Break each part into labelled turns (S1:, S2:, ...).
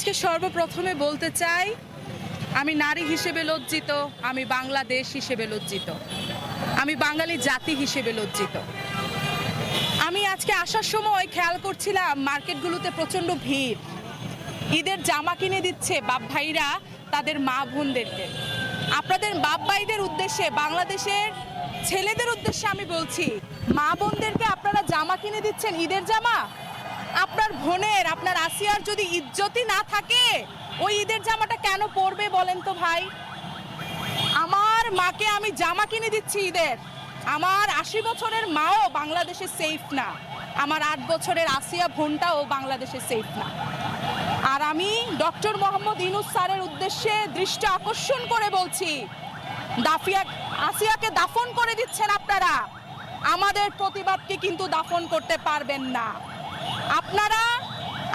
S1: আজকে সর্বপ্রথমে বলতে চাই, আমি নারী হিসেবে লজ্জিত, আমি বাংলাদেশ হিসেবে লজ্জিত, আমি বাঙালি জাতি হিসেবে লজ্জিত। আমি আজকে আসার সময় খেয়াল করছিলাম, মার্কেটগুলোতে প্রচণ্ড ভিড়। ঈদের জামা কিনে দিচ্ছে বাপ ভাইরা তাদের মা বোনদেরকে। আপনাদের বাপ ভাইদের উদ্দেশ্যে, বাংলাদেশের ছেলেদের উদ্দেশ্যে আমি বলছি, মা বোনদেরকে আপনারা জামা কিনে দিচ্ছেন, ঈদের জামা? আপনার বোনের আপনার আসিয়ার যদি ইজ্জতই না থাকে, ওই ঈদের জামাটা কেন পরবে বলেন তো ভাই? আমার মাকে আমি জামা কিনে দিচ্ছি ঈদের। আমার আশি বছরের মাও বাংলাদেশে সেফ না। আমার আট বছরের আসিয়া বোনটাও বাংলাদেশে সেফ না। আর আমি ডক্টর মোহাম্মদ ইনুস স্যারের উদ্দেশ্যে দৃষ্টি আকর্ষণ করে বলছি, দাফিয়া, আসিয়াকে দাফন করে দিচ্ছেন আপনারা। আমাদের প্রতিবাদকে কিন্তু দাফন করতে পারবেন না। আপনারা,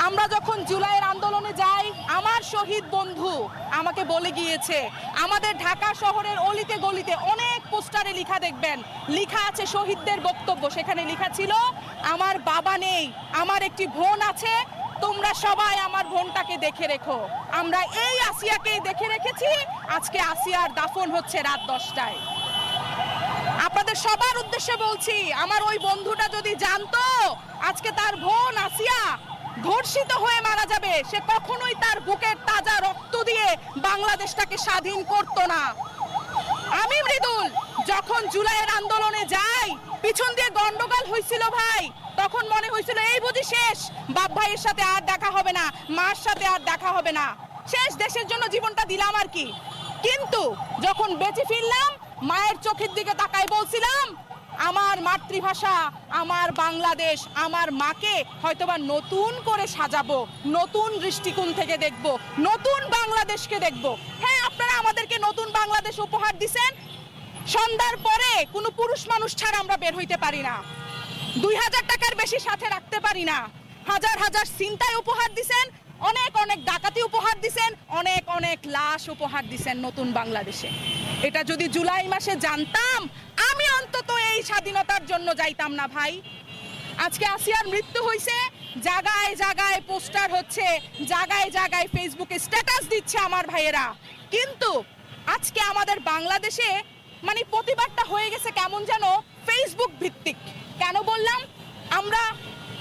S1: আমরা যখন জুলাইয়ের আন্দোলনে যাই, আমার শহীদ বন্ধু আমাকে বলে গিয়েছে, আমাদের ঢাকা শহরের অলিতে গলিতে অনেক পোস্টারে লিখা দেখবেন। লিখা আছে শহীদদের বক্তব্য, সেখানে লিখা ছিল, আমার বাবা নেই, আমার একটি বোন আছে, তোমরা সবাই আমার বোনটাকে দেখে রেখো। আমরা এই আসিয়াকেই দেখে রেখেছি, আজকে আসিয়ার দাফন হচ্ছে রাত দশটায়। আপনাদের সবার উদ্দেশ্যে বলছি, আমার ওই বন্ধুটা যদি জানতো, আজকে তার আসিয়া ধর্ষিত হয়ে মারা যাবে। সে কখনোই তার বুকের তাজা রক্ত দিয়ে বাংলাদেশটাকে স্বাধীন করতো না। আমি মৃদুল, যখন জুলাইয়ের আন্দোলনে যাই, পিছন দিয়ে গন্ডগোল হয়েছিল ভাই, তখন মনে হয়েছিল এই বুঝি শেষ, বাপ ভাইয়ের সাথে আর দেখা হবে না, মার সাথে আর দেখা হবে না। শেষ দেশের জন্য জীবনটা দিলাম আর কি। কিন্তু যখন বেঁচে ফিরলাম, মায়ের চোখের দিকে তাকাই বলছিলাম আমার মাতৃভাষা, আমার বাংলাদেশ, আমার মাকে হয়তোবা নতুন করে সাজাবো, নতুন দৃষ্টিকোণ থেকে দেখব, নতুন বাংলাদেশকে দেখব। হ্যাঁ আপনারা আমাদেরকে নতুন বাংলাদেশ উপহার দিছেন। সন্ধ্যার পরে কোনো পুরুষ মানুষ ছাড়া আমরা বের হইতে পারি না। দুই হাজার টাকার বেশি সাথে রাখতে পারি না। হাজার হাজার চিন্তায় উপহার দিছেন। অনেক অনেক ডাকাতি উপহার দিছেন, অনেক অনেক লাশ উপহার দিছেন নতুন বাংলাদেশে। এটা যদি জুলাই মাসে জানতাম, আমি অন্তত এই স্বাধীনতার জন্য যাইতাম না ভাই। আজকে আসিয়ার মৃত্যু হয়েছে জাগায় জাগায় পোস্টার হচ্ছে, জাগায় জাগায় ফেসবুকে স্ট্যাটাস দিচ্ছে আমার ভাইয়েরা। কিন্তু আজকে আমাদের বাংলাদেশে মানে প্রতিবাদটা হয়ে গেছে কেমন যেন ফেসবুক ভিত্তিক। কেন বললাম? আমরা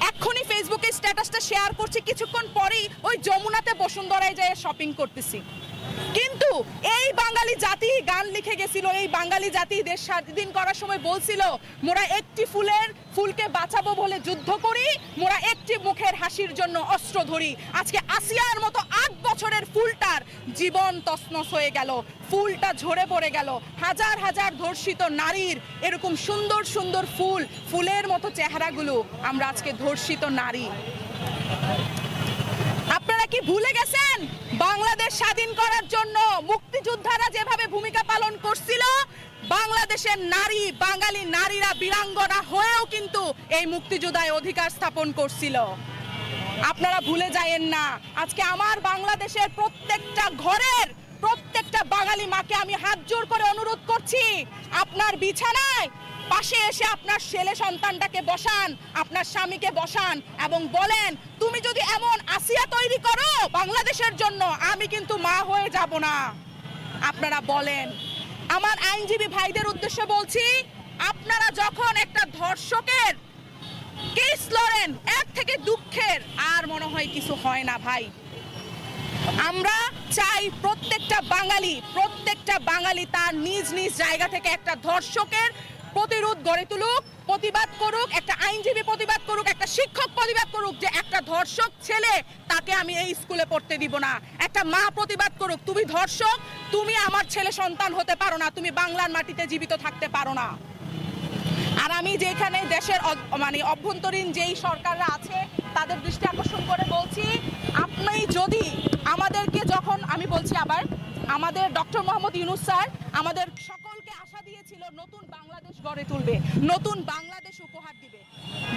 S1: এক্ষুনি ফেসবুকে স্ট্যাটাসটা শেয়ার করছি কিছুক্ষণ পরেই ওই যমুনাতে বসুন্ধরায় যেয়ে শপিং করতেছি। কিন্তু এই বাঙালি জাতি গান লিখে গেছিল, এই বাঙালি জাতি দেশ স্বাধীন করার সময় বলছিল, মোরা একটি ফুলের ফুলকে বাঁচাবো বলে যুদ্ধ করি, মোরা একটি মুখের হাসির জন্য অস্ত্র ধরি। আজকে আসিয়ার মতো আট বছরের ফুলটার জীবন তসনস হয়ে গেল, ফুলটা ঝরে পড়ে গেল। হাজার হাজার ধর্ষিত নারীর এরকম সুন্দর সুন্দর ফুল, ফুলের মতো চেহারাগুলো আমরা আজকে ধর্ষিত নারী। আপনারা কি ভুলে গেছেন? বাংলাদেশ স্বাধীন করার জন্য মুক্তিযোদ্ধারা যেভাবে ভূমিকা পালন করছিল, বাংলাদেশের নারী, বাঙালি নারীরা বীরাঙ্গনা হয়েও কিন্তু এই মুক্তিযোদ্ধায় অধিকার স্থাপন করছিল। আপনারা ভুলে যায়েন না, আজকে আমার বাংলাদেশের প্রত্যেকটা ঘরের প্রত্যেকটা বাঙালি মাকে আমি হাত জোর করে অনুরোধ করছি, আপনার বিছানায় পাশে এসে আপনার ছেলে সন্তানটাকে বসান, আপনার স্বামীকে বসান এবং বলেন, তুমি যদি এমন আসিয়া তৈরি করো বাংলাদেশের জন্য, আমি কিন্তু মা হয়ে যাব না। আপনারা বলেন। আমার আইনজীবী ভাইদের উদ্দেশ্যে বলছি, আপনারা যখন একটা ধর্ষকের কেস লড়েন এর থেকে দুঃখের, আর মনে হয় কিছু হয় না ভাই। আমরা চাই প্রত্যেকটা বাঙালি প্রত্যেকটা বাঙালি তার নিজ নিজ জায়গা থেকে একটা ধর্ষকের প্রতিরোধ গড়ে তুলুক, প্রতিবাদ করুক, একটা আইনজীবী প্রতিবাদ করুক, একটা শিক্ষক প্রতিবাদ করুক যে একটা ধর্ষক ছেলে তাকে আমি এই স্কুলে পড়তে দিব না। একটা মা প্রতিবাদ করুক, তুমি ধর্ষক, তুমি আমার ছেলে সন্তান হতে পারো না, তুমি বাংলার মাটিতে জীবিত থাকতে পারো না। আর আমি যেখানে দেশের মানে অভ্যন্তরীণ যেই সরকাররা আছে, তাদের দৃষ্টি আকর্ষণ করে বলছি, আপনি যদি আমাদেরকে যখন, আমি বলছি আবার, আমাদের ডক্টর মোহাম্মদ ইউনুস স্যার, আমাদের সকলকে আশা দিয়েছিল নতুন বাংলাদেশ গড়ে তুলবে, নতুন বাংলাদেশ উপহার দিবে।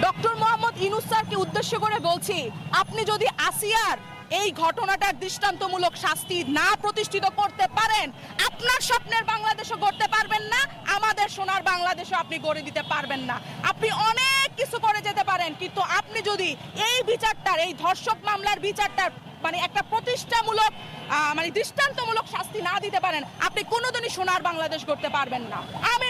S1: ডক্টর মোহাম্মদ ইউনুস স্যারকে উদ্দেশ্য করে বলছি, আপনি যদি আসিয়ার এই ঘটনাটার দৃষ্টান্তমূলক শাস্তি না প্রতিষ্ঠিত করতে পারেন, আপনার স্বপ্নের বাংলাদেশও গড়তে পারবেন না, আমাদের সোনার বাংলাদেশও আপনি গড়ে দিতে পারবেন না। আপনি অনেক কিছু করে যেতে পারেন, কিন্তু আপনি যদি এই বিচারটার, এই ধর্ষক মামলার বিচারটার মানে একটা প্রতিষ্ঠামূলক মানে দৃষ্টান্তমূলক শাস্তি না দিতে পারেন, আপনি কোনোদিনই সোনার বাংলাদেশ করতে পারবেন না। আমি